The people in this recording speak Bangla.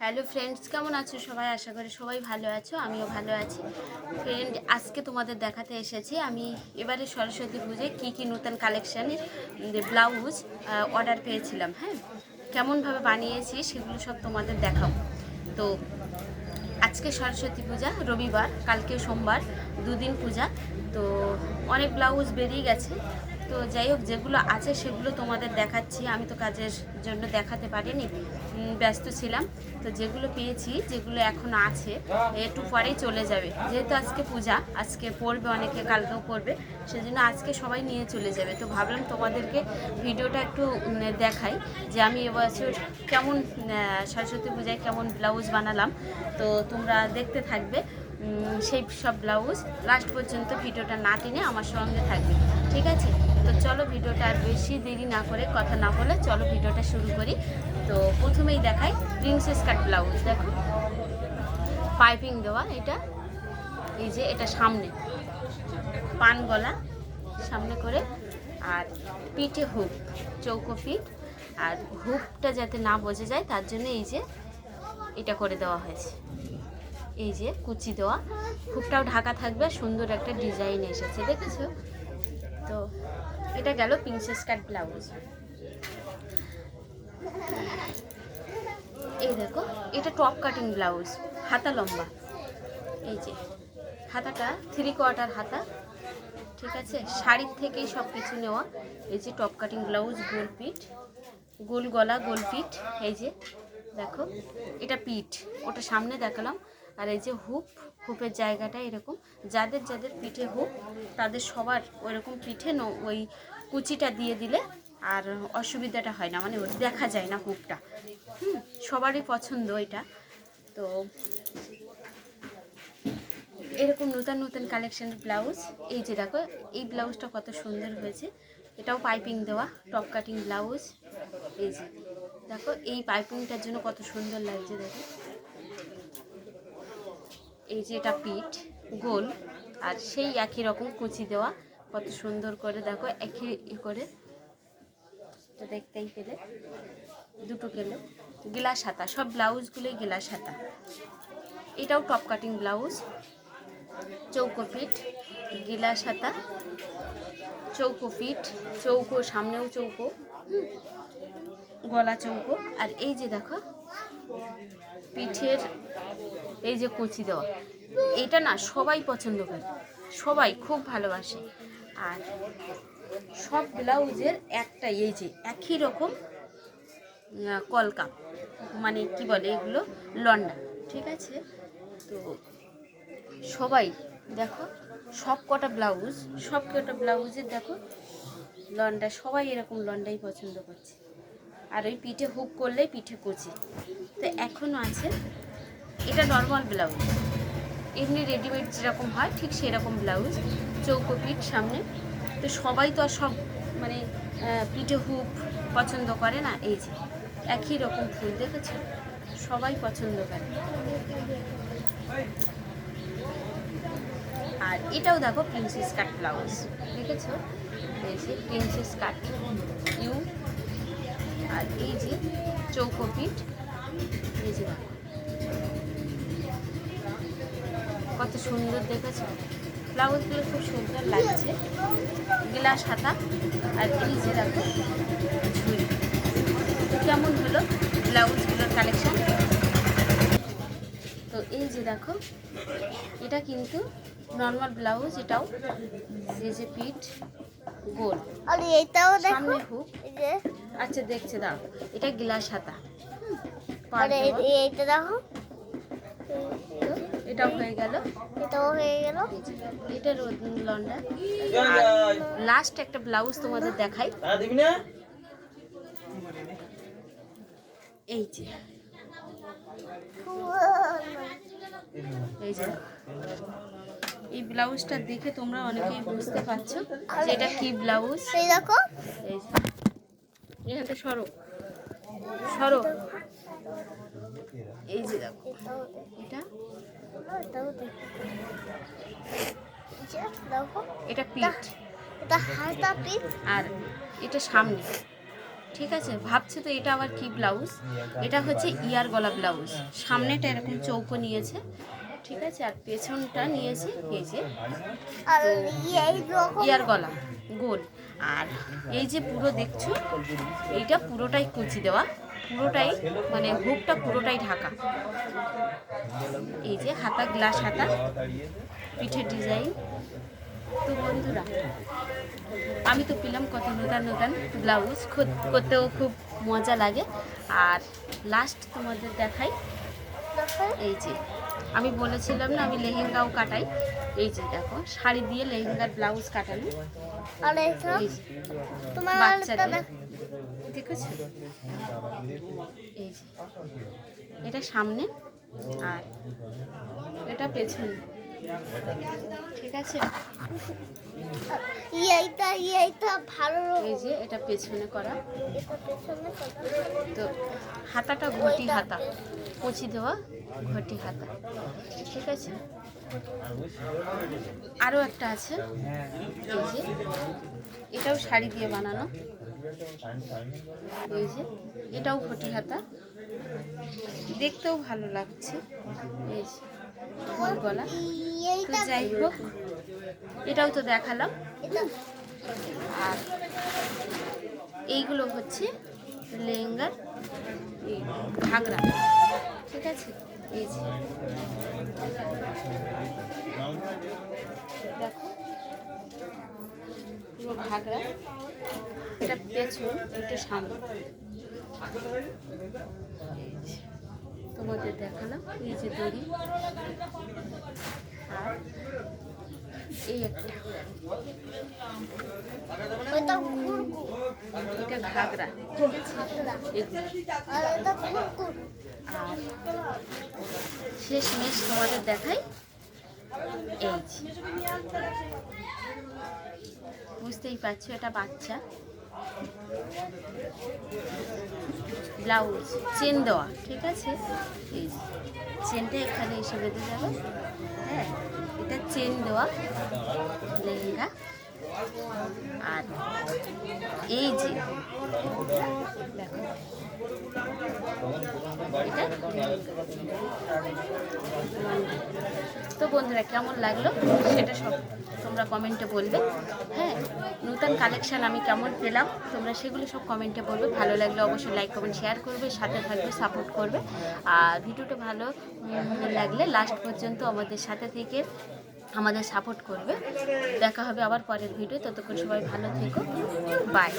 হ্যালো ফ্রেন্ডস কেমন আছো সবাই? আশা করি সবাই ভালো আছো, আমিও ভালো আছি। ফ্রেন্ড আজকে তোমাদের দেখাতে এসেছি আমি এবারে সরস্বতী পুজোয় কী কী নতুন কালেকশানের ব্লাউজ অর্ডার পেয়েছিলাম হ্যাঁ? কেমনভাবে বানিয়েছি সেগুলো সব তোমাদের দেখাও তো আজকে সরস্বতী পূজা, রবিবার, কালকে সোমবার, দুদিন পূজা। তো অনেক ব্লাউজ বেরিয়ে গেছে। তো যাই হোক, যেগুলো আছে সেগুলো তোমাদের দেখাচ্ছি। আমি তো কাজের জন্য দেখাতে পারিনি। ব্যস্ত ছিলাম। তো যেগুলো পেয়েছি, যেগুলো এখন আছে, একটু পরেই চলে যাবে। যেহেতু আজকে পূজা, আজকে পড়বে অনেকে, কালকেও পড়বে, সেজন্য আজকে সবাই নিয়ে চলে যাবে। তো ভাবলাম তোমাদেরকে ভিডিওটা একটু দেখাই যে আমি এবছর কেমন সরস্বতী পূজায় কেমন ব্লাউজ বানালাম। তো তোমরা দেখতে থাকবে সেই সব ব্লাউজ। লাস্ট পর্যন্ত ভিডিওটা না টেনে আমার সঙ্গে থাকবে। ঠিক আছে? তো চলো ভিডিওটা আর বেশি দেরি না করে, কথা না বলে চলো ভিডিওটা শুরু করি। তো প্রথমেই দেখাই প্রিন্সেস কাট ব্লাউজ দেখো। পাইপিং দেওয়া এটা। এই যে এটা সামনে। পান গলা সামনে করে। আর পিঠে হুক, চৌকো পিঠ। আর হুকটা যাতে না বোঝা যায়, তার জন্য এই যে এটা করে দেওয়া হয়েছে। এই যে কুচি দেওয়া। হুকটাও ঢাকা থাকবে, সুন্দর একটা ডিজাইন এসেছে, দেখেছ? তো এটা গেল প্রিন্সেস কাট ব্লাউজ এই দেখো, এটা টপ কাটিং ব্লাউজ হাতা লম্বা। এই যে, হাতাটা থ্রি কোয়ার্টার হাতা, ঠিক আছে? শাড়ির থেকেই সব কিছু নেওয়া। এই যে টপ কাটিং ব্লাউজ গোল পিঠ, গোল গলা, গোল পিঠ, এই যে, দেখো, এটা পিঠ, ওটা সামনে দেখালাম। আর এই যে হুপ, হুপের জায়গাটা এরকম। যাদের যাদের পিঠে হুপ, তাদের সবার ওইরকম পিঠে ওই কুচিটা দিয়ে দিলে আর অসুবিধাটা হয় না মানে দেখা যায় না হুপটা। হুম, সবারই পছন্দ এটা তো এরকম নতুন নতুন কালেকশনের ব্লাউজ এই যে দেখো, এই ব্লাউজটা কত সুন্দর হয়েছে। এটাও পাইপিং দেওয়া টপ কাটিং ব্লাউজ এই যে দেখো, এই পাইপিংটার জন্য কত সুন্দর লাগছে দেখো। এই যে এটা পিঠ, গোল, আর সেই একই রকম কুচি দেওয়া। কত সুন্দর করে দেখো, একই করে। দেখতেই পেলে, দুটো গেলে গিলাস হাতা, সব ব্লাউজগুলোই গিলাস হাতা। এটাও টপ কাটিং ব্লাউজ। চৌকো পিঠ, গিলাস হাতা। চৌকো পিঠ, চৌকো, সামনেও চৌকো গলা চৌকো। আর এই যে দেখো, পিঠের এই যে কুচি দেওয়া এটা না সবাই পছন্দ করে সবাই খুব ভালোবাসে। আর সব ব্লাউজের একটা এই যে একই রকম আহ, কলকা মানে কি বলে এগুলো লন্ডা ঠিক আছে? তো সবাই দেখো সব কটা ব্লাউজ সব কটা ব্লাউজের দেখো লন্ডা সবাই এরকম লন্ডাই পছন্দ করছে। আর ওই পিঠে হুক করলেই পিঠে কুচি। তো এখনও আছে নর্মাল ব্লাউজ এমনি রেডিমেড যেরকম হয়, ঠিক সেরকম ব্লাউজ চৌকো পিঠ সামনে। তো সবাই তো আর সব মানে পিঠে হুক পছন্দ করে না, এই যে, একই রকম ফুল, দেখেছ? সবাই পছন্দ করে। আর এটাও দেখো প্রিন্সেস কাট ব্লাউজ দেখেছ? এই যে প্রিন্সেস কাট ইউ আর এই যে, চৌকো পিঠ। এই যে দেখো। সুন্দর দেখেছ? ব্লাউজগুলো খুব সুন্দর লাগছে। গিলাস হাতা আর এই যে দেখো ঝুড়ি। কেমন হলো ব্লাউজগুলোর কালেকশান? তো এই যে দেখো এটা কিন্তু নর্মাল ব্লাউজ এটাও এই যে পিঠ গোল। আর এটাও দেখো। আচ্ছা দেখছে দাও। এটা গিলাস হাতা। আর এইটা দেখো। এটাও হয়ে গেল। এটাও হয়ে গেল। এটা লন্ডা। লাস্ট একটা ব্লাউজ তোমাদের দেখাই। এই যে। এই যে। এই ব্লাউজটা দেখে তোমরা অনেকেই বুঝতে পারছ যে এটা কি ব্লাউজ এই দেখো। এই যে। এখান থেকে সরো। সরো। এই যে দেখো। এটা? এটা পিঠ। এটা হাতা পিস আর এটা সামনে। ঠিক আছে? ভাবছে তো এটা আবার কি ব্লাউজ? এটা হচ্ছে ইয়ার গলা ব্লাউজ। সামনেটা এরকম চৌকো নিয়েছে। ঠিক আছে? আর পেছনটা নিয়েছে এই যে ইয়ার গলা, গোল। আর এই যে পুরো দেখছ, এইটা পুরোটাই কুচি দেওয়া। পুরোটাই মানে হুকটা পুরোটাই ঢাকা। এই যে হাতা গ্লাস হাতা পিঠের ডিজাইন। তো বন্ধুরা আমি তো পেলাম কত নতুন নতুন ব্লাউজ করতেও খুব মজা লাগে। আর লাস্ট তোমাদের দেখাই এই যে আমি বলেছিলাম না আমি লেহেঙ্গাও কাটাই। এই যে দেখো শাড়ি দিয়ে লেহেঙ্গার ব্লাউজ কাটানো। বাচ্চাদের। দেখ দেখেছ এই এটা সামনে আর এটা পেছনে। ঠিক আছে? এইটা এইটা ভালো এই যে এটা পেছনে করা। তো হাতাটা ঘটি হাতা। কুচি দেওয়া ঘটি হাতা। ঠিক আছে? আরও একটা আছে। এই যে। এটাও শাড়ি দিয়ে বানানো। যে, এটাও ঘটি হাতা দেখতেও ভালো লাগছে। এই যে যাই হোক, এটাও তো দেখালাম। আর এইগুলো হচ্ছে লেহেঙ্গার ঘাগরা। ঠিক আছে? এই যে। দেখো ঘাগরা। এটা পেছন এটা সামনে। তোমাদের দেখালাম এই যে দড়ি। আর এই একটা। এটা ঘাগরা। আর শেষ মেশ তোমাদের দেখাই। এই। বুঝতেই পারছ এটা বাচ্চা। ব্লাউজ, চেন দেওয়া, ঠিক আছে এই। চেনটা এখানে এসে বেঁধে যাবে হ্যাঁ এটা চেন দেওয়া লেহেঙ্গা আর এই যে তো বন্ধুরা, কেমন লাগল? সেটা সব তোমরা কমেন্টে বলবে। হ্যাঁ নতুন কালেকশান আমি কেমন পেলাম, তোমরা সেগুলো সব কমেন্টে বলবে। ভালো লাগলে অবশ্যই লাইক কমেন্ট শেয়ার করবে, সাথে থাকবে সাপোর্ট করবে। আর ভিডিওটা ভালো লাগলে লাস্ট পর্যন্ত আমাদের সাথে থেকে আমাদের সাপোর্ট করবে। দেখা হবে আবার পরের ভিডিও ততক্ষণ সবাই ভালো থেকো। বাই